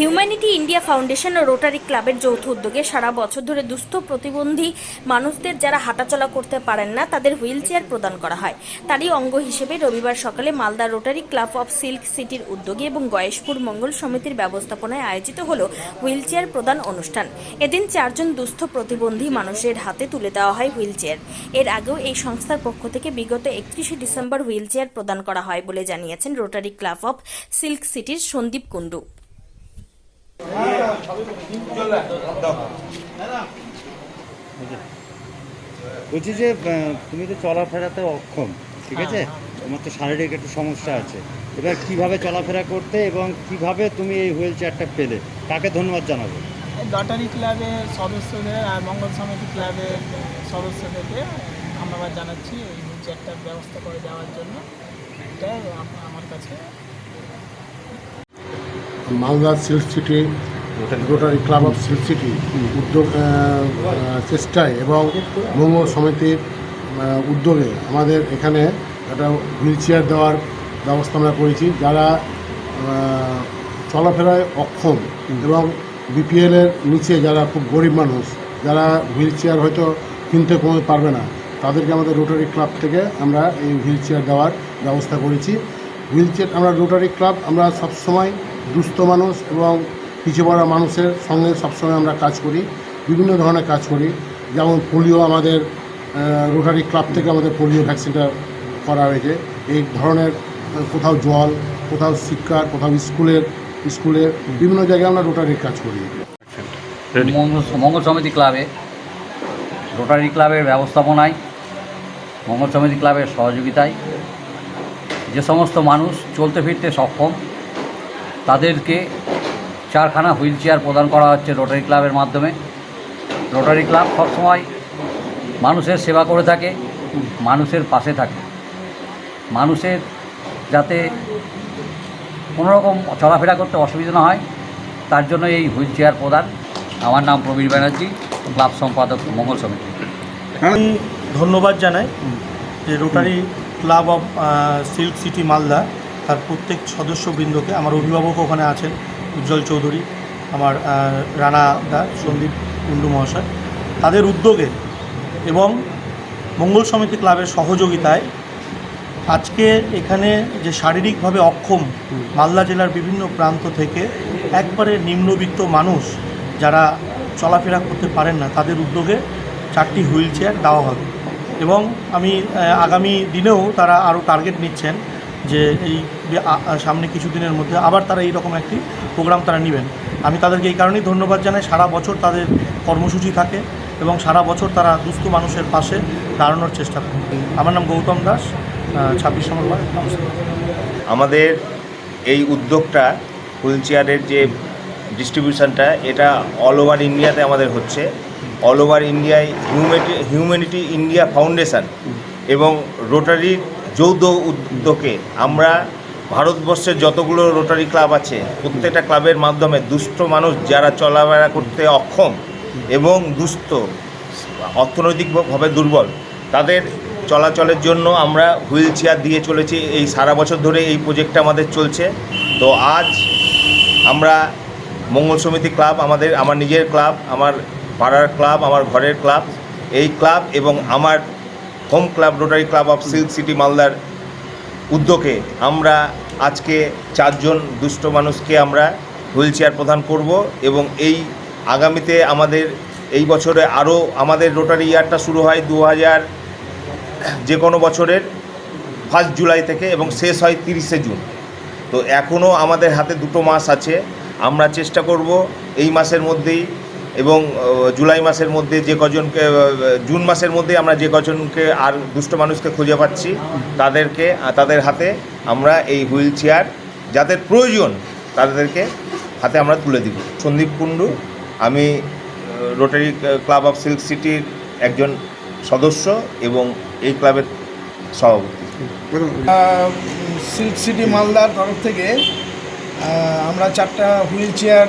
Humanity India foundation ও rotary ক্লাবের যৌথ উদ্যোগে সারা বছর ধরে দুস্থ প্রতিবন্ধী মানুষদের যারা হাঁটাচলা করতে পারেন না, তাদের হুইল চেয়ার প্রদান করা হয়। তারই অঙ্গ হিসেবে রবিবার সকালে Malda rotary club of silk সিটির উদ্যোগে এবং গয়েশপুর মঙ্গল সমিতির ব্যবস্থাপনায় আয়োজিত হল হুইল চেয়ার প্রদান অনুষ্ঠান। এদিন চারজন দুস্থ প্রতিবন্ধী মানুষের হাতে তুলে দেওয়া হয় হুইল চেয়ারের আগেও এই সংস্থার পক্ষ থেকে বিগত একত্রিশে ডিসেম্বর হুইল চেয়ার প্রদান করা হয় বলে জানিয়েছেন রোটারি ক্লাব অফ সিল্ক সিটির সন্দীপ কুণ্ডু। বলছি যে তুমি তো চলাফেরাতে অক্ষম ঠিক আছে? তোমার তো শারীরিক একটু সমস্যা আছে। এবার কীভাবে চলাফেরা করতে এবং কীভাবে তুমি এই হুইল চেয়ারটা পেলে? তাকে ধন্যবাদ জানাব? লটারি ক্লাবের সদস্যদের আর মঙ্গল সমিতি ক্লাবের সদস্যদেরকে ধন্যবাদ জানাচ্ছি এই হুইল চেয়ারটার ব্যবস্থা করে দেওয়ার জন্য। এটাই আম- আমার কাছে Malda silk city, rotary club of silk city, উদ্যোগ চেষ্টায় এবং মঙ্গল সমিতির উদ্যোগে আমাদের এখানে একটা হুইল চেয়ার দেওয়ার ব্যবস্থা আমরা করেছি। যারা চলাফেরায় অক্ষম এবং বিপিএলের নিচে যারা খুব গরিব মানুষ, যারা হুইল চেয়ার হয়তো কিনতে কোনো পারবে না, তাদেরকে আমাদের রোটারি ক্লাব থেকে আমরা এই হুইল চেয়ার দেওয়ার ব্যবস্থা করেছি। হুইল চেয়ার, আমরা রোটারি ক্লাব আমরা সবসময় দুস্থ মানুষ এবং পিছিয়ে পড়া মানুষের সঙ্গে সবসময় আমরা কাজ করি বিভিন্ন ধরনের কাজ করি। যেমন পোলিও আমাদের রোটারি ক্লাব থেকে আমাদের পোলিও ভ্যাকসিনটা করা হয়েছে। এই ধরনের কোথাও জল কোথাও শিক্ষা কোথাও স্কুলের স্কুলে বিভিন্ন জায়গায় আমরা রোটারির কাজ করি। মঙ্গল সমিতি ক্লাবে রোটারি ক্লাবের ব্যবস্থাপনায় মঙ্গল সমিতি ক্লাবের সহযোগিতায় যে সমস্ত মানুষ চলতে ফিরতে সক্ষম তাদেরকে চারখানা হুইল চেয়ার প্রদান করা হচ্ছে রোটারি ক্লাবের মাধ্যমে। রোটারি ক্লাব সবসময় মানুষের সেবা করে থাকে, মানুষের পাশে থাকে। মানুষের যাতে কোনোরকম চলাফেরা করতে অসুবিধা না হয়, তার জন্য এই হুইল চেয়ার প্রদান। আমার নাম প্রবীর ব্যানার্জি, ক্লাব সম্পাদক মঙ্গল সমিতি। আমি ধন্যবাদ জানাই যে rotary club of silk city Malda তার প্রত্যেক সদস্যবৃন্দকে আমার অভিভাবক ওখানে আছেন উজ্জ্বল চৌধুরী, আমার রানা দা, সন্দীপ কুণ্ডু মহাশয়। তাদের উদ্যোগে এবং মঙ্গল সমিতি ক্লাবের সহযোগিতায় আজকে এখানে যে শারীরিকভাবে অক্ষম মালদা জেলার বিভিন্ন প্রান্ত থেকে একবারে নিম্নবিত্ত মানুষ যারা চলাফেরা করতে পারেন না, তাদের উদ্যোগে চারটি হুইল চেয়ার দেওয়া হবে। এবং আমি আগামী দিনেও তারা আরও টার্গেট নিচ্ছেন যে এই সামনে কিছু দিনের মধ্যে আবার তারা এইরকম একটি প্রোগ্রাম তারা নেবেন। আমি তাদেরকে এই কারণেই ধন্যবাদ জানাই, সারা বছর তাদের কর্মসূচি থাকে এবং সারা বছর তারা দুস্থ মানুষের পাশে দাঁড়ানোর চেষ্টা করে। আমার নাম গৌতম দাস ছাব্বিশ নম্বর আমাদের এই উদ্যোগটা হুইল চেয়ারের যে ডিস্ট্রিবিউশনটা, এটা অল ওভার ইন্ডিয়াতে আমাদের হচ্ছে। অল ওভার ইন্ডিয়ায় হিউম্যানিটি হিউম্যানিটি ইন্ডিয়া ফাউন্ডেশন এবং রোটারির যৌথ উদ্যোগে আমরা ভারতবর্ষের যতগুলো রোটারি ক্লাব আছে, প্রত্যেকটা ক্লাবের মাধ্যমে দুষ্ট মানুষ যারা চলাফেরা করতে অক্ষম এবং দুস্থ, অর্থনৈতিকভাবে দুর্বল, তাদের চলাচলের জন্য আমরা হুইল চেয়ার দিয়ে চলেছি। এই সারা বছর ধরে এই প্রজেক্টটা আমাদের চলছে। তো আজ আমরা মঙ্গল সমিতি ক্লাব, আমাদের, আমার নিজের ক্লাব, আমার পাড়ার ক্লাব, আমার ঘরের ক্লাব, এই ক্লাব এবং আমার home club, rotary club of silk city মালদার উদ্যোগে আমরা আজকে চারজন দুষ্ট মানুষকে আমরা হুইল চেয়ার প্রদান করব এবং এই আগামীতে আমাদের এই বছরে আরও আমাদের রোটারি ইয়ারটা শুরু হয় দু হাজার যে কোনো বছরের ফার্স্ট জুলাই থেকে এবং শেষ হয় তিরিশে জুন। তো এখনও আমাদের হাতে দুটো মাস আছে। আমরা চেষ্টা করব এই মাসের মধ্যেই এবং জুলাই মাসের মধ্যে যে কজনকে জুন মাসের মধ্যে আমরা যে কজনকে আর দুষ্ট মানুষকে খুঁজে পাচ্ছি, তাদেরকে তাদের হাতে আমরা এই হুইল চেয়ার, যাদের প্রয়োজন, তাদেরকে হাতে আমরা তুলে দিব। সন্দীপ কুণ্ডু, আমি রোটারি ক্লাব অফ সিল্ক সিটির একজন সদস্য এবং এই ক্লাবের সভাপতি। সিল্ক সিটি মালদার তরফ থেকে আমরা চারটা হুইল চেয়ার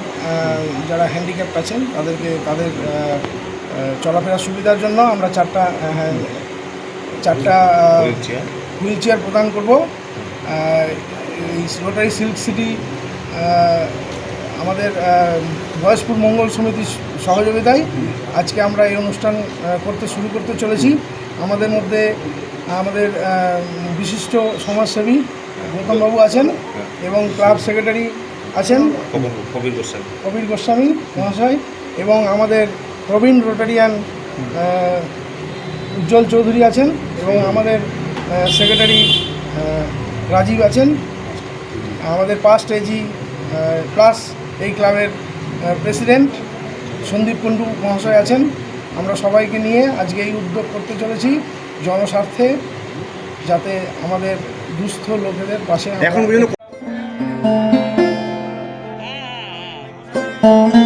যারা হ্যান্ডিক্যাপ আছেন তাদেরকে তাদের চলাফেরার সুবিধার জন্য আমরা চারটা হ্যাঁ, চারটা হুইল চেয়ার। প্রদান করব। রোটারি সিল্ক সিটি আমাদের আমাদের বয়সপুর মঙ্গল সমিতির সহযোগিতায় আজকে আমরা এই অনুষ্ঠান করতে শুরু করতে চলেছি। আমাদের মধ্যে আমাদের বিশিষ্ট সমাজসেবী গৌতমবাবু আছেন। এবং ক্লাব সেক্রেটারি আছেন কবির গোস্বামী। কবির গোস্বামী মহাশয় এবং আমাদের প্রবীণ রোটারিয়ান উজ্জ্বল চৌধুরী আছেন এবং আমাদের সেক্রেটারি রাজীব আছেন। আমাদের পাস্ট এজি প্লাস এই ক্লাবের প্রেসিডেন্ট সন্দীপ কুণ্ডু মহাশয় আছেন। আমরা সবাইকে নিয়ে আজকে এই উদ্যোগ করতে চলেছি জনস্বার্থে যাতে আমাদের দুস্থ লোকেদের পাশে এখন Thank you.